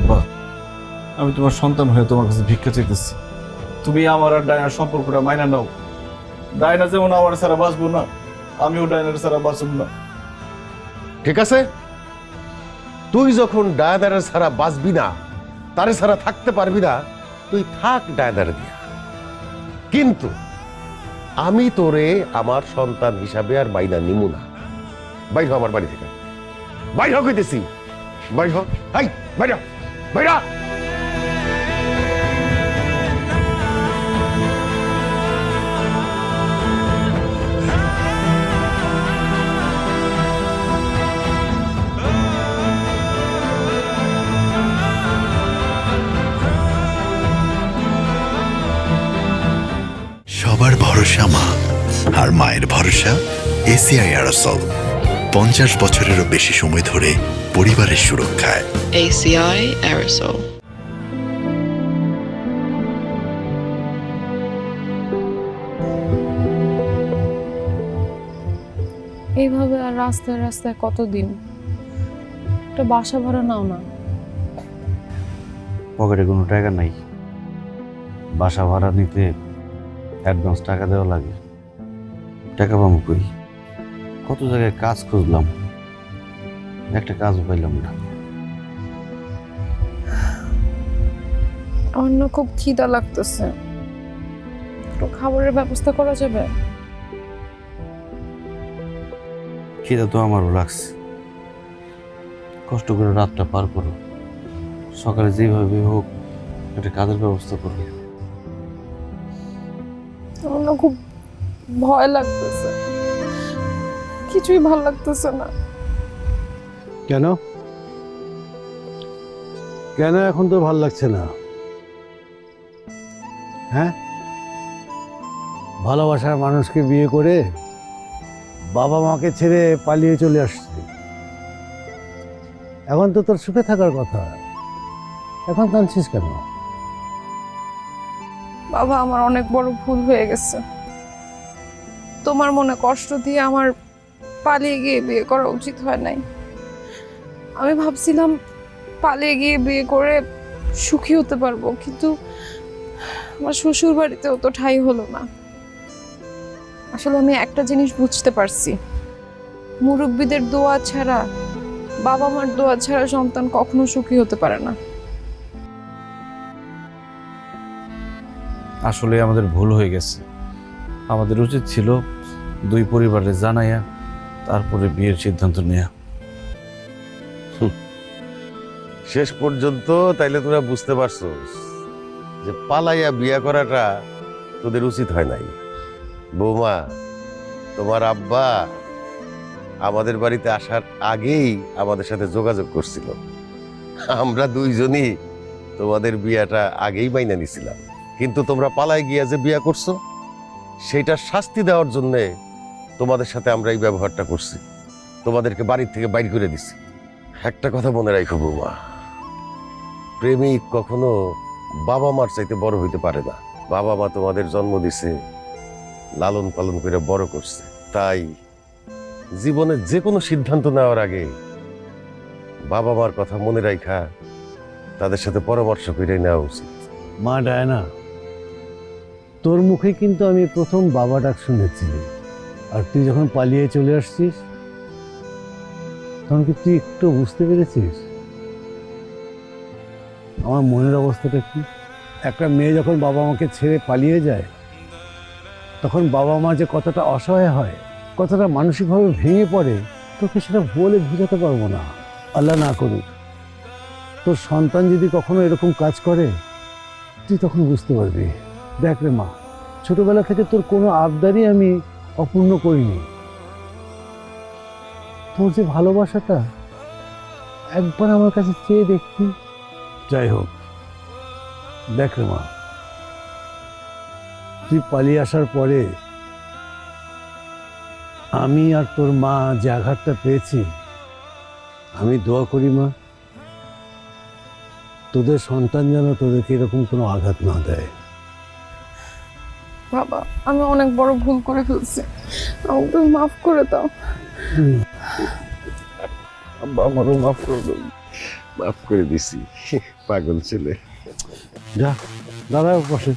আব্বা, আমি তোমার সন্তান হয়ে তোমার কাছে ভিক্ষা চাইতেছি। তুমি আমার আর ডায়নার সম্পর্কটা মাইনা নাও। ডায়না যেমন আমার ছাড়া বাঁচবো না, আমিও ডায়নার ছাড়া বাঁচব না। ঠিক আছে? তুই যখন ডায়াদারের ছাড়া বাঁচবি না, তারে ছাড়া থাকতে পারবি না, তুই থাক ডায়াদারে দিয়া। কিন্তু আমি তোরে আমার সন্তান হিসাবে আর মাইনা নিমু না। বাইর আমার বাড়ি থেকে। বাইর হ কইতেছি। বাইর হাই বাইর হ, বাইর হ। সবার ভরসা মা আর মায়ের ভরসা এসিআই আরসল পঞ্চাশ বছরেরও বেশি সময় ধরে পরিবারের সুরক্ষায়। ACI Aerosol. এইভাবে আর রাস্তায় রাস্তায় কতদিন? একটা বাসা ভাড়া নাও না। পকেটে কোনো টাকা নাই। বাসা ভাড়া নিতে অ্যাডভান্স টাকা দেওয়া লাগে। টাকা পাবো কই? কত জায়গায় কাজ খুঁজলাম? একটা কাজ পাইলাম না। না খুব খিদা লাগতেছে। একটু খাবারের ব্যবস্থা করা যাবে? খিদা তো আমারও লাগছে। কষ্ট করে রাতটা পার করো। সকালে যেভাবে হোক একটা কাজের ব্যবস্থা করো। আমার না খুব ভয় লাগতেছে। কিছুই ভালো লাগতেছে না। কেন? কেন এখন তো ভালো লাগছে না? হ্যাঁ? ভালোবাসার মানুষকে বিয়ে করে বাবা মাকে ছেড়ে পালিয়ে চলে আসছে। এখন তো তোর সুখে থাকার কথা। এখন কাঁদছিস কেন? বাবা আমার অনেক বড় ভুল হয়ে গেছে। তোমার মনে কষ্ট দিয়ে আমার পালিয়ে গিয়ে বিয়ে করা উচিত হয় নাই। আমি ভাবছিলাম পালিয়ে গিয়ে বিয়ে করে সুখী হতে পারব, কিন্তু আমার শ্বশুর বাড়িতেও তো ঠাই হলো না। আসলে আমি একটা জিনিস বুঝতে পারছি। মুরব্বীদের দোয়া ছাড়া বাবা মার দোয়া ছাড়া সন্তান কখনো সুখী হতে পারে না। আসলে আমাদের ভুল হয়ে গেছে। আমাদের উচিত ছিল দুই পরিবারে জানাইয়া তারপরে বিয়ের সিদ্ধান্ত নেওয়া শেষ পর্যন্ত তাইলে তোরা বুঝতে পারছস যে পালাইয়া বিয়া করাটা তোদের উচিত হয় নাই। বৌমা, তোমার আব্বা আমাদের বাড়িতে আসার আগেই আমাদের সাথে যোগাযোগ করছিল। আমরা দুইজনই তোমাদের বিয়াটা আগেই মাইনা নিছিলাম। কিন্তু তোমরা পালায় গিয়া যে বিয়া করছ সেটা শাস্তি দেওয়ার জন্যে তোমাদের সাথে আমরা এই ব্যবহারটা করছি। তোমাদেরকে বাড়ির থেকে বাইর করে দিছি। একটা কথা মনে রাখো বৌমা, প্রেমিক কখনো বাবা মার চাইতে বড় হইতে পারে না। বাবা মা তোমাদের জন্ম দিছে, লালন পালন করে বড় করছে। তাই জীবনে যে কোনো সিদ্ধান্ত নেওয়ার আগে বাবা মার কথা মনে রাখা তাদের সাথে পরামর্শ করে নেওয়া উচিত। মা ডায়না, তোর মুখে কিন্তু আমি প্রথম বাবা ডাক শুনেছি। আর তুই যখন পালিয়ে চলে আসছিস, তখন কি তুই একটু বুঝতে পেরেছিস? আমার মনের অবস্থাটা কি? একটা মেয়ে যখন বাবা মাকে ছেড়ে পালিয়ে যায়, তখন বাবা মা যে কতটা অসহায় হয়, কতটা মানসিকভাবে ভেঙে পড়ে, তোকে সেটা বলে বোঝাতে পারব না। আল্লাহ না করুক। তোর সন্তান যদি কখনো এরকম কাজ করে, তুই তখন বুঝতে পারবি। দেখ রে মা, ছোটবেলা থেকে তোর কোনো আবদারই আমি অপূর্ণ করিনি। তোর যে ভালোবাসাটা একবার আমার কাছে চেয়ে দেখতি যাই হোক, দেখ রে মা, তুই পালিয়ে আসার পরে আমি আর তোর মা যে আঘাতটা পেয়েছি, আমি দোয়া করি মা, তোদের সন্তান যেন তোদেরকে এরকম কোনো আঘাত না দেয়। বাবা, আমি অনেক বড় ভুল করে ফেলছি। আমাকে মাফ করে দাও। আব্বা, আমারও মাফ করে দাও। মাফ করে দিছি। পাগল ছেলে। যা, দাদা, বসে।